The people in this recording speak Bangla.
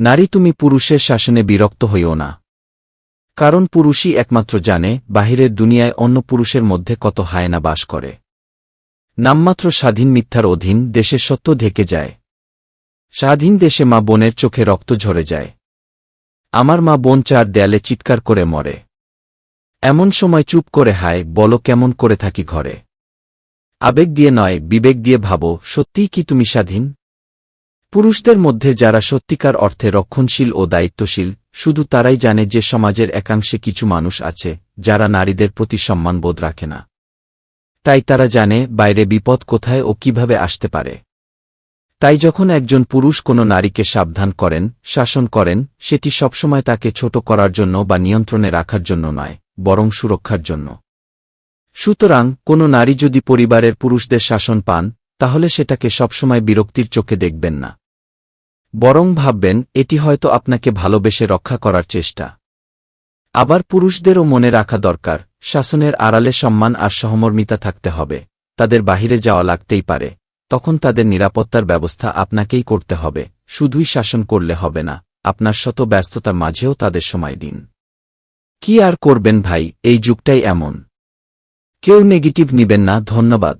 নারী তুমি পুরুষের শাসনে বিরক্ত হইও না। কারণ পুরুষই একমাত্র জানে, বাহিরের দুনিয়ায় অন্য পুরুষের মধ্যে কত হায়না বাস করে। নামমাত্র স্বাধীন মিথ্যার অধীন দেশের সত্য ঢেকে যায়। স্বাধীন দেশে মা বোনের চোখে রক্ত ঝরে যায়। আমার মা বোন চার দেয়ালে চিৎকার করে মরে। এমন সময় চুপ করে হায়, বলো কেমন করে থাকি ঘরে। আবেগ দিয়ে নয়, বিবেক দিয়ে ভাবো, সত্যিই কি তুমি স্বাধীন? পুরুষদের মধ্যে যারা সত্যিকার অর্থে রক্ষণশীল ও দায়িত্বশীল, শুধু তারাই জানে যে সমাজের একাংশে কিছু মানুষ আছে, যারা নারীদের প্রতি সম্মানবোধ রাখে না। তাই তারা জানে বাইরে বিপদ কোথায় ও কীভাবে আসতে পারে। তাই যখন একজন পুরুষ কোনো নারীকে সাবধান করেন, শাসন করেন, সেটি সবসময় তাকে ছোট করার জন্য বা নিয়ন্ত্রণে রাখার জন্য নয়, বরং সুরক্ষার জন্য। সুতরাং কোনো নারী যদি পরিবারের পুরুষদের শাসন পান তাহলে সেটাকে সবসময় বিরক্তির চোখে দেখবেন না। বরং ভাববেন, এটি হয়তো আপনাকে ভালোবেসে রক্ষা করার চেষ্টা। আবার পুরুষদেরও মনে রাখা দরকার, শাসনের আড়ালে সম্মান আর সহমর্মিতা থাকতে হবে, তাদের বাহিরে যাওয়া লাগতেই পারে, তখন তাদের নিরাপত্তার ব্যবস্থা আপনাকেই করতে হবে, শুধুই শাসন করলে হবে না, আপনার শত ব্যস্ততার মাঝেও তাদের সময় দিন। কি আর করবেন ভাই, এই যুগটাই এমন। কেউ নেগেটিভ নিবেন না, ধন্যবাদ।